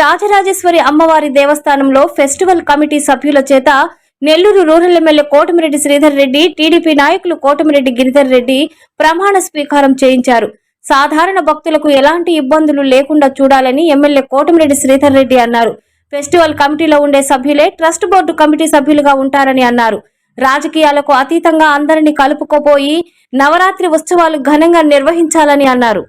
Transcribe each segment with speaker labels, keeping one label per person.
Speaker 1: రాజరాజేశ్వరి అమ్మవారి దేవస్థానంలో festival committee సభ్యుల చేత Nellore rural MLA Kotamreddy Sridhar Reddy TDP నాయకులు కోటమిరెడ్డి గిరిధర్ రెడ్డి ప్రమాణ స్వీకారం చేయించారు. సాధారణ భక్తులకు ఎలాంటి ఇబ్బందులు లేకుండా చూడాలని ఎమ్మెల్యే కోటమిరెడ్డి శ్రీధర్ రెడ్డి అన్నారు. ఫెస్టివల్ కమిటీలో ఉండే సభ్యులే ట్రస్ట్ బోర్డు కమిటీ సభ్యులుగా ఉంటారని అన్నారు. రాజకీయాలకు అతీతంగా అందరినీ కలుపుకోపోయి నవరాత్రి ఉత్సవాలు ఘనంగా నిర్వహించాలని అన్నారు.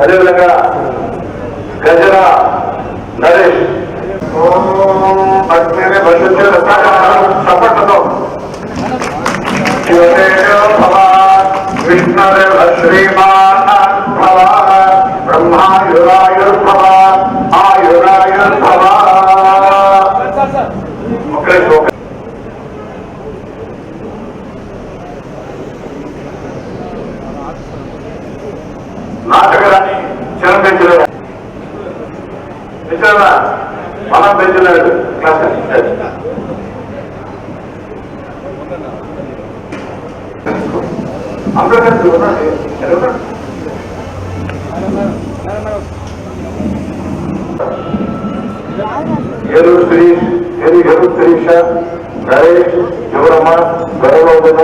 Speaker 2: అదేవిధంగా గజరా నరేష్ ఓం చప్పట్లతో శివదేవ విష్ణుదేవ శ్రీ అందరూ కలిసి ఉన్నది ఎవరు? ఏలూరు శిరీష్ ఏలు ఏలూరు శిరీష నరేష్ యువరమ్మ గౌరవ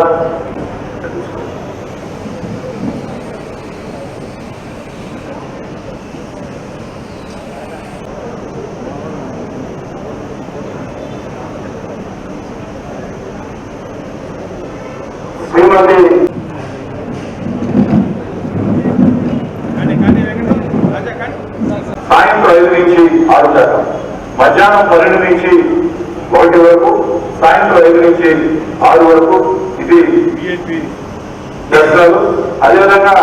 Speaker 2: శ్రీమతి సాయంత్రం ఐదు నుంచి ఆరు దాకా మధ్యాహ్నం పన్నెండు నుంచి ఒకటి వరకు సాయంత్రం ఐదు నుంచి ఆరు వరకు ఇది దర్శనాలు అదేవిధంగా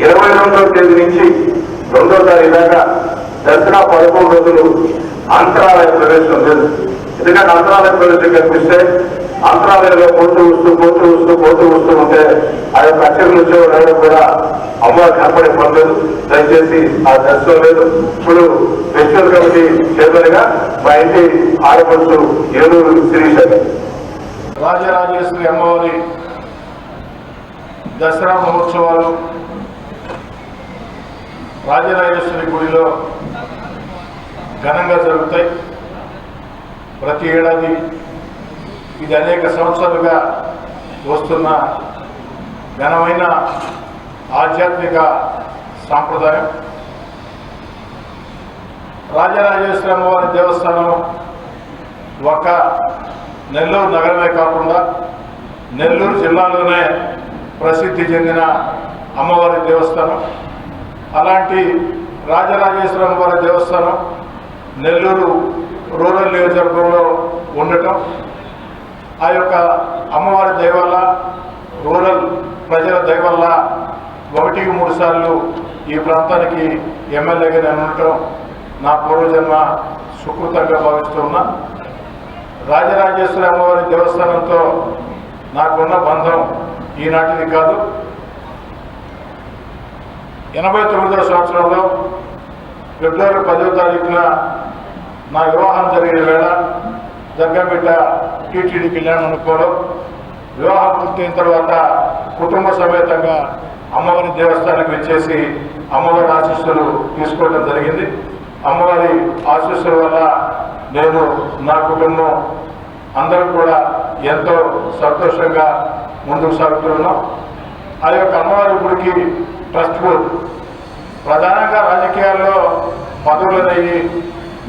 Speaker 2: ఇరవై రెండవ తేదీ నుంచి రెండో తారీఖు దాకా దర్శన పదకొండు రోజులు అంతరాలయ ప్రవేశం లేదు ఎందుకంటే అంతరాలయ ప్రవేశం కనిపిస్తే అంతరాలయంలో పోతూ వస్తూ పోతూ వస్తూ పోతూ వస్తూ ఉంటే ఆ యొక్క అక్షరులు వచ్చేవాడు కూడా అమ్మవారు కనపడే పనులేదు దయచేసి ఆ దర్శనం లేదు. ఇప్పుడు ఫెస్టివల్ కమిటీ చైర్మన్గా మా ఇంటి ఆడపడుచు ఏలూరు శిరీష
Speaker 3: రాజరాజేశ్వరి అమ్మవారి దసరా మహోత్సవాలు రాజరాజేశ్వరి గుడిలో ఘనంగా జరుగుతాయి. ప్రతి ఏడాది ఇది అనేక సంవత్సరాలుగా వస్తున్న ఘనమైన ఆధ్యాత్మిక సాంప్రదాయం. రాజరాజేశ్వరి అమ్మవారి దేవస్థానం ఒక నెల్లూరు నగరమే కాకుండా నెల్లూరు జిల్లాలోనే ప్రసిద్ధి చెందిన అమ్మవారి దేవస్థానం. అలాంటి రాజరాజేశ్వర అమ్మవారి దేవస్థానం నెల్లూరు రూరల్ నియోజకవర్గంలో ఉండటం ఆ యొక్క అమ్మవారి దయవల్ల రూరల్ ప్రజల దయవల్ల ఒకటి ఒకటికి మూడు సార్లు ఈ ప్రాంతానికి ఎమ్మెల్యేగా నేను ఉండటం నా పూర్వజన్మ సుకృతంగా భావిస్తూ ఉన్నా. రాజరాజేశ్వరి అమ్మవారి దేవస్థానంతో నాకున్న బంధం ఈనాటిది కాదు. ఎనభై తొమ్మిదో సంవత్సరంలో ఫిబ్రవరి పదో తారీఖున నా వివాహం జరిగిన వేళ జగ్గంపేట టీటీడీ వెళ్ళాను అనుకోవడం వివాహం పూర్తయిన తర్వాత కుటుంబ సమేతంగా అమ్మవారి దేవస్థానానికి వచ్చేసి అమ్మవారి ఆశీస్సులు తీసుకోవడం జరిగింది. అమ్మవారి ఆశీస్సుల వల్ల నేను నా కుటుంబం అందరూ కూడా ఎంతో సంతోషంగా ముందుకు సాగుతున్నాం ఆ యొక్క అమ్మవారి గుడికి ట్రస్ట్ ప్రధానంగా రాజకీయాల్లో పదవులు అనేవి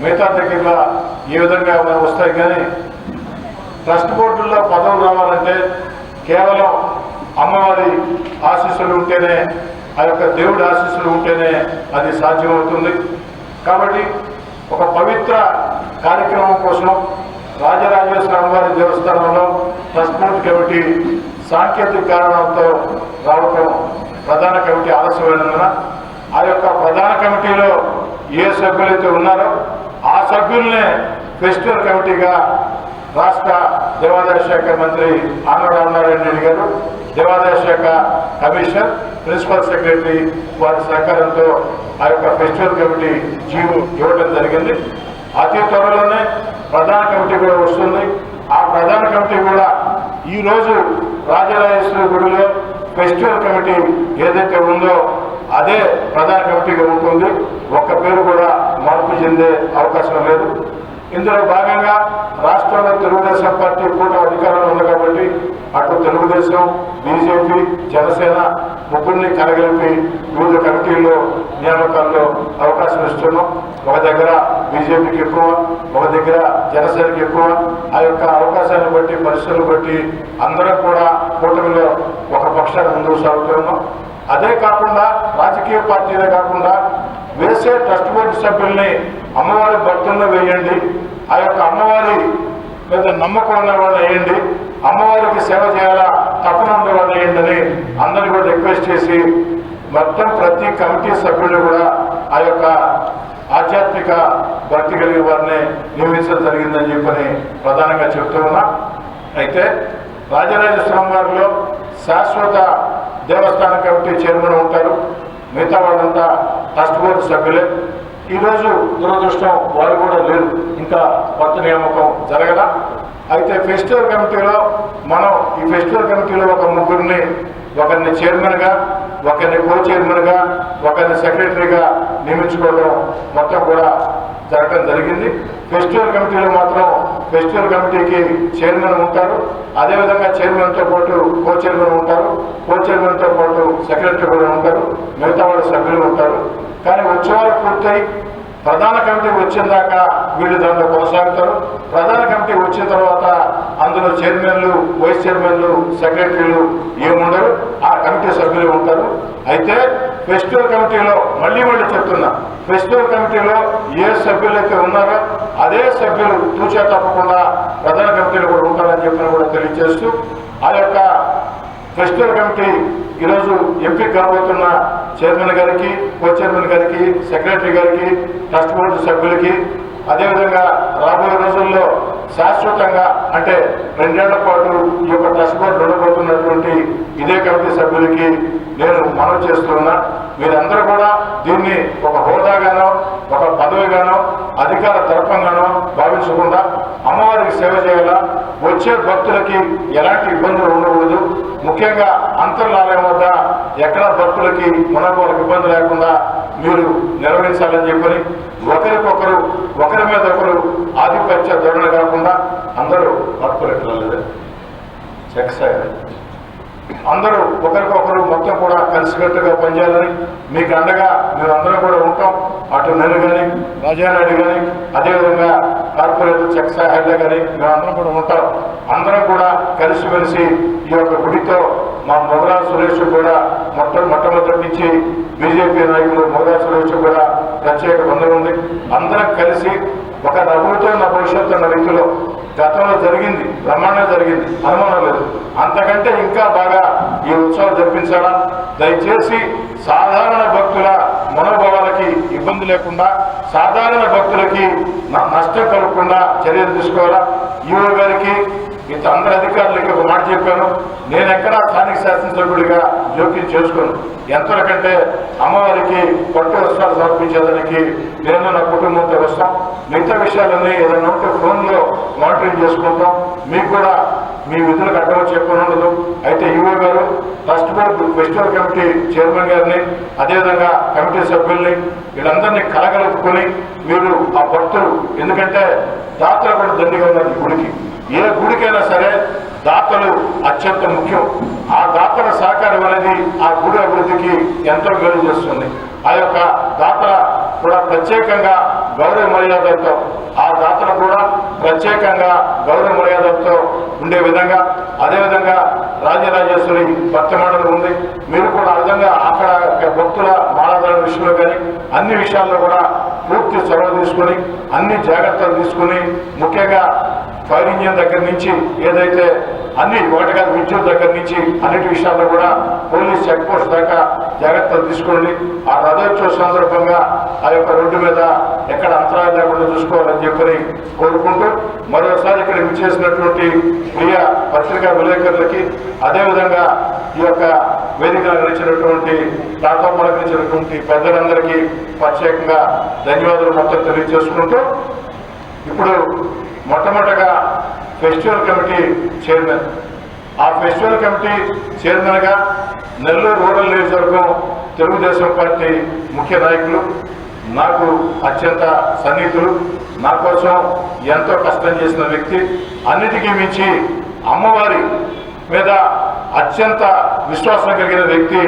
Speaker 3: మిగతా దగ్గర ఏ విధంగా వస్తాయి కానీ ట్రస్ట్ బోర్డుల్లో పదవి రావాలంటే కేవలం అమ్మవారి ఆశీస్సులు ఉంటేనే ఆ యొక్క దేవుడి ఆశీస్సులు ఉంటేనే అది సాధ్యమవుతుంది. కాబట్టి ఒక పవిత్ర కార్యక్రమం కోసం రాజరాజేశ్వర అమ్మవారి దేవస్థానంలో ట్రస్ట్ బోర్డు కమిటీ సాంకేతిక కారణాలతో రావటం ప్రధాన కమిటీ ఆలస్యమైనందున ఆ యొక్క ప్రధాన కమిటీలో ఏ సభ్యులైతే ఉన్నారో ఆ సభ్యుల్నే ఫెస్టివల్ కమిటీగా రాష్ట్ర దేవాదాయ శాఖ మంత్రి ఆంధ్ర రామనారాయణ రెడ్డి గారు దేవాదాయ శాఖ కమిషనర్ ప్రిన్సిపల్ సెక్రటరీ వారి సహకారంతో ఆ యొక్క ఫెస్టివల్ కమిటీ జీవో ఇవ్వడం జరిగింది. అతి త్వరలోనే ప్రధాన కమిటీ కూడా వస్తుంది. ఆ ప్రధాన కమిటీ కూడా ఈ రోజు రాజరాజేశ్వరి గుడిలో ఫెస్టివల్ కమిటీ ఏదైతే ఉందో అదే ప్రధాన కమిటీగా ఉంటుంది. ఒక్క పేరు కూడా మార్పు చెందే అవకాశం లేదు. ఇందులో భాగంగా రాష్ట్రంలో తెలుగుదేశం పార్టీ కూడా అధికారంలో ఉంది కాబట్టి అటు తెలుగుదేశం బీజేపీ జనసేన ముగ్గురిని కలగలిపి వివిధ కమిటీల్లో నియామకాల్లో అవకాశం ఇస్తున్నాం. ఒక దగ్గర బీజేపీకి ఎక్కువ ఒక దగ్గర జనసేనకి ఎక్కువ. ఆ యొక్క అవకాశాన్ని బట్టి పరిస్థితులను బట్టి అందరం కూడా కూటమిలో ఒక పక్షాన్ని ముందుకు సాగుతున్నాం. అదే కాకుండా రాజకీయ పార్టీలే కాకుండా వేసే ట్రస్ట్ బోర్డు సభ్యుల్ని అమ్మవారి భక్తుల్లో వేయండి. ఆ యొక్క అమ్మవారి మీద నమ్మకం ఉన్నవాళ్ళు వేయండి. అమ్మవారికి సేవ చేయాలా? తపన ఉండే వాళ్ళు వేయండి అని అందరినీ కూడా రిక్వెస్ట్ చేసి మొత్తం ప్రతి కమిటీ సభ్యులు కూడా ఆ యొక్క ఆధ్యాత్మిక భక్తి కలిగిన వారిని నియమించడం జరిగిందని చెప్పని ప్రధానంగా చెప్తూ ఉన్నా. అయితే రాజరాజేశ్వరం వారిలో శాశ్వత దేవస్థాన కమిటీ చైర్మన్ ఉంటారు. మిగతా వాళ్ళంతా ట్రస్ట్ బోర్డు సభ్యులే. ఈరోజు దురదృష్టం వారు కూడా లేరు. ఇంకా కొత్త నియామకం జరగదా? అయితే ఫెస్టివల్ కమిటీలో మనం ఈ ఫెస్టివల్ కమిటీలో ఒక ముగ్గురిని ఒకరిని చైర్మన్గా ఒకరిని కో చైర్మన్గా ఒకరిని సెక్రటరీగా నియమించుకోవడం మొత్తం కూడా జరగడం జరిగింది. ఫెస్టివల్ కమిటీలో మాత్రం ఫెస్టివల్ కమిటీకి చైర్మన్ ఉంటారు. అదేవిధంగా చైర్మన్తో పాటు కో చైర్మన్ ఉంటారు. కో చైర్మన్తో పాటు సెక్రటరీ కూడా ఉంటారు. మిగతా వాళ్ళ సభ్యులు ఉంటారు. కానీ ఉత్సవాలు పూర్తయి ప్రధాన కమిటీ వచ్చిన దాకా వీళ్ళు దాంట్లో కొనసాగుతారు. ప్రధాన కమిటీ వచ్చిన తర్వాత అందులో చైర్మన్లు వైస్ చైర్మన్లు సెక్రటరీలు ఏముండరు. ఆ కమిటీ సభ్యులు ఉంటారు. అయితే ఫెస్టివల్ కమిటీలో మళ్ళీ మళ్ళీ చెప్తున్నా ఫెస్టివల్ కమిటీలో ఏ సభ్యులైతే ఉన్నారో అదే సభ్యులు తూచా తప్పకుండా ప్రధాన కమిటీలో కూడా ఉంటారని చెప్పిన కూడా తెలియజేస్తూ ఆ యొక్క ఫెస్టివల్ కమిటీ ఈరోజు ఎంపిక కాబోతున్న చైర్మన్ గారికి కో చైర్మన్ గారికి సెక్రటరీ గారికి ట్రస్ట్ బోర్డు సభ్యులకి అదేవిధంగా రాబోయే రోజుల్లో శాశ్వతంగా అంటే రెండేళ్ళ పాటు ఈ యొక్క ట్రస్ట్ బోర్డు ఉండబోతున్నటువంటి ఇదే కమిటీ సభ్యులకి నేను మనవి చేస్తున్నా. మీరందరూ కూడా దీన్ని ఒక హోదాగానో ఒక పదవిగానో అధికార దర్పంగానో భావించకుండా అమ్మవారికి సేవ చేయాలా? వచ్చే భక్తులకి ఎలాంటి ఇబ్బందులు ఉండకూడదు. ముఖ్యంగా అంతర్లాలయం వద్ద ఎక్కడ భక్తులకి మనోభావాలకు ఇబ్బంది లేకుండా మీరు నిర్వహించాలని చెప్పని ఒకరికొకరు ఒకరి మీద ఒకరు ఆధిపత్య ధోరణ కాకుండా అందరూ భక్తులు ఎట్లా లేదు అందరూ ఒకరికొకరు మొత్తం కూడా కలిసికట్టుగా పనిచేయాలని మీకు అండగా మేము అందరం కూడా ఉంటాం. అటు నేను కానీ రాజారెడ్డి కానీ అదేవిధంగా కార్పొరేటర్ చెక్ హెడ్డ కానీ మేమందరం కూడా ఉంటాం. అందరం కూడా కలిసిమెలిసి ఈ యొక్క గుడితో మా మొదలా సురేష్ కూడా మొట్ట మొట్టమొదటి నుంచి బీజేపీ నాయకులు మొదలా సురేష్ కూడా ప్రత్యేక బంధం ఉంది. అందరం కలిసి ఒక నవ్వుతో నా భవిష్యత్తు అన్న రీతిలో గతంలో జరిగింది బ్రహ్మాండం జరిగింది అనుమానం లేదు. అంతకంటే ఇంకా బాగా ఈ ఉత్సవం జరిపించాలా? దయచేసి సాధారణ భక్తుల మనోభావాలకి ఇబ్బంది లేకుండా సాధారణ భక్తులకి నష్టం కలగకుండా చర్యలు తీసుకోవాలా? ఈఓ గారికి ఇంత అందరి అధికారులకి ఒక మాట చెప్పాను. నేను ఎక్కడా స్థానిక శాసనసభ్యుడిగా జోక్యం చేసుకోను. ఎంతకంటే అమ్మవారికి పట్టు వస్త్రాలు సమర్పించేదానికి నేను నా కుటుంబంతో వస్తాం మిగతా విషయాలన్నీ ఏదైనా ఉంటే ఫోన్లో మానిటరింగ్ చేసుకుంటాం. మీకు కూడా మీ విధులకు అడ్డం చెప్పని ఉండదు అయితే ఈఓ గారు trust board festival committee chairman గారిని అదేవిధంగా కమిటీ సభ్యుల్ని వీళ్ళందరినీ కలగలుపుకొని మీరు ఆ భక్తులు. ఎందుకంటే దాతలు కూడా దండిగా ఉన్నది గుడికి. ఏ గుడికైనా సరే దాతలు అత్యంత ముఖ్యం. ఆ దాతల సహకారం అనేది ఆ గుడి అభివృద్ధికి ఎంతో మేలు చేస్తుంది. ఆ యొక్క దాతల కూడా ప్రత్యేకంగా గౌరవ మర్యాదలతో ఆ దాతలు కూడా ప్రత్యేకంగా గౌరవ మర్యాదలతో ఉండే విధంగా అదేవిధంగా రాజరాజేశ్వరి భక్త మండలి ఉంది. మీరు కూడా ఆ విధంగా అక్కడ భక్తుల మాలాధారణ విషయంలో కానీ అన్ని విషయాల్లో కూడా పూర్తి చొరవ తీసుకొని అన్ని జాగ్రత్తలు తీసుకొని ముఖ్యంగా ఫైర్ ఇంజిన్ దగ్గర నుంచి ఏదైతే అన్ని ఒకటి కాదు విద్యుత్ దగ్గర నుంచి అన్నిటి విషయాల్లో కూడా పోలీస్ చెక్ పోస్ట్ దాకా జాగ్రత్తలు తీసుకోండి ఆ రథోత్సవ సందర్భంగా ఆ యొక్క రోడ్డు మీద ఎక్కడ అంతరాయం లేకుండా చూసుకోవాలని చెప్పని కోరుకుంటూ మరోసారి ఇక్కడ విచ్చేసినటువంటి ప్రియ పత్రికా విలేకరులకి అదేవిధంగా ఈ యొక్క వేదిక నడిచినటువంటి నాతో పలకరించినటువంటి పెద్దలందరికీ ప్రత్యేకంగా ధన్యవాదాలు మొత్తం తెలియజేసుకుంటూ ఇప్పుడు మొట్టమొదటగా ఫెస్టివల్ కమిటీ చైర్మన్. ఆ ఫెస్టివల్ కమిటీ చైర్మన్గా నెల్లూరు రూరల్ నియోజకవర్గం తెలుగుదేశం పార్టీ ముఖ్య నాయకులు నాకు అత్యంత సన్నిహితులు నా కోసం ఎంతో కష్టం చేసిన వ్యక్తి అన్నిటికీ మించి అమ్మవారి మీద అత్యంత విశ్వాసం కలిగిన వ్యక్తి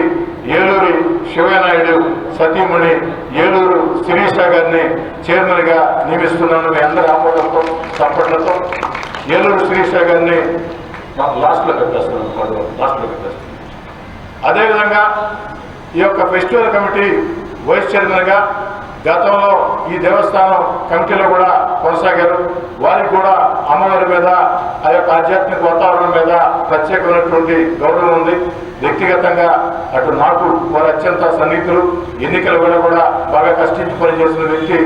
Speaker 3: ఏలూరి శివనాయుడు సతీమణి ఏలూరు శిరీష గారిని చైర్మన్గా నియమిస్తున్నాను మీ అందరి ఆమోదంతో చప్పట్లతో. ఏలూరు శిరీష గారిని లాస్ట్లో పెట్టేస్తున్నాను లాస్ట్లో పెట్టేస్తున్నాను అదేవిధంగా ఈ యొక్క ఫెస్టివల్ కమిటీ వైస్ చైర్మన్గా గతంలో ఈ దేవస్థానం కమిటీలో కూడా కొనసాగారు. వారికి కూడా అమ్మవారి మీద ఆ యొక్క ఆధ్యాత్మిక వాతావరణం మీద ప్రత్యేకమైనటువంటి గౌరవం ఉంది. వ్యక్తిగతంగా అటు నాకు వారు అత్యంత సన్నిహితులు. ఎన్నికల వేళ కూడా బాగా కష్టించి పనిచేసిన వ్యక్తి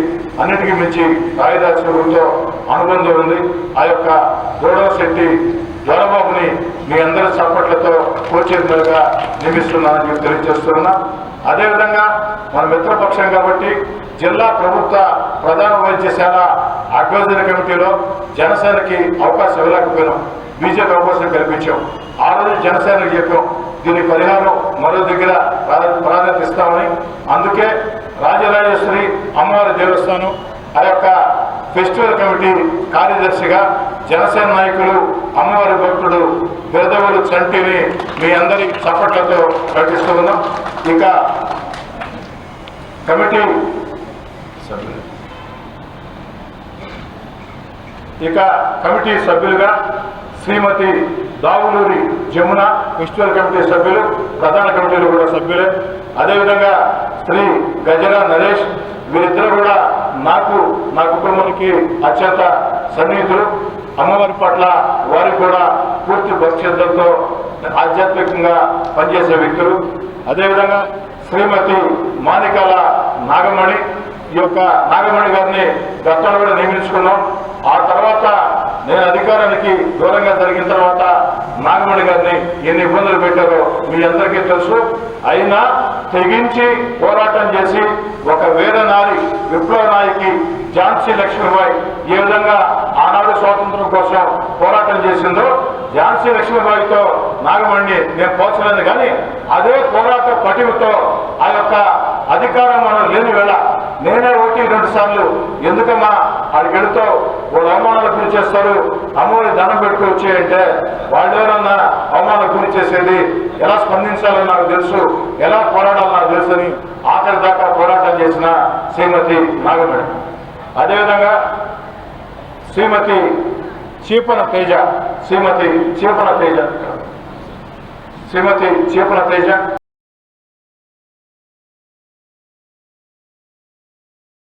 Speaker 3: అన్నిటికీ మించి రాయదాసులతో అనుబంధం ఉంది. ఆ యొక్క గౌరవ శెట్టి జ్వరబాబుని మీ అందరి చప్పట్లతో కోచైర్మన్గా నియమిస్తున్నానని చెప్పి తెలియజేస్తున్నా. అదేవిధంగా మన మిత్రపక్షం కాబట్టి జిల్లా ప్రభుత్వ ప్రధాన వైద్యశాల అడ్వైజరీ కమిటీలో జనసేనకి అవకాశం ఇవ్వలేకపోయినాం. బీజేపీ అవకాశం కల్పించాం. ఆ రోజు జనసేనకి చెప్పాం దీని పరిహారం మరో దగ్గర ప్రాధాన్యత ఇస్తామని. అందుకే రాజరాజేశ్వరి అమ్మవారి దేవస్థానం ఆ యొక్క ఫెస్టివల్ కమిటీ కార్యదర్శిగా జనసేన నాయకులు అమ్మవారి భక్తుడు బిరదవుడు చంటిని మీ అందరి చప్పట్లతో ప్రకటిస్తూ ఉన్నాం. ఇక కమిటీ సభ్యులు ఇక కమిటీ సభ్యులుగా శ్రీమతి దావులూరి జమున ఫెస్టివల్ కమిటీ సభ్యులు ప్రధాన కమిటీలు కూడా సభ్యులే. అదేవిధంగా శ్రీ గజరా నరేష్ వీరిద్దరు కూడా నాకు నా కుటుంబానికి అత్యంత సన్నిహితులు. అమ్మవారి పట్ల వారికి కూడా పూర్తి భక్తితో ఆధ్యాత్మికంగా పనిచేసే వ్యక్తులు. అదేవిధంగా శ్రీమతి మానికాల నాగమణి ఈ యొక్క నాగమణి గారిని గతంలో కూడా నియమించుకున్నాం. ఆ తర్వాత నేను అధికారానికి దూరంగా జరిగిన తర్వాత నాగమణి గారిని ఎన్ని ఇబ్బందులు పెట్టారో మీ అందరికీ తెలుసు. అయినా తెగించి పోరాటం చేసి ఒక వేద నారి విప్లవ నాయకి ఝాన్సీ లక్ష్మీబాయి ఏ విధంగా ఆనాడు స్వాతంత్రం కోసం పోరాటం చేసిందో ఝాన్సీ లక్ష్మీబాయితో నాగమణిని నేను పోల్చలేను కానీ అదే పోరాట పటిమతో ఆ యొక్క అధికారం మనం లేని వేళ నేనే ఒకటి రెండు సార్లు ఎందుకమ్మా ఆడికి వెళుతూ వాళ్ళు అవమానాలకు గురి చేస్తారు? అమ్మవారి దండం పెట్టుకు వచ్చాయంటే వాళ్ళు ఎవరన్నా అవమానాలకు గురి చేసేది? ఎలా స్పందించాలో నాకు తెలుసు. ఎలా పోరాడాలో నాకు తెలుసు అని ఆఖరి దాకా పోరాటం చేసిన శ్రీమతి నాగమణి. అదేవిధంగా శ్రీమతి చీపన తేజ శ్రీమతి చీపన తేజ. శ్రీమతి చీపన తేజ.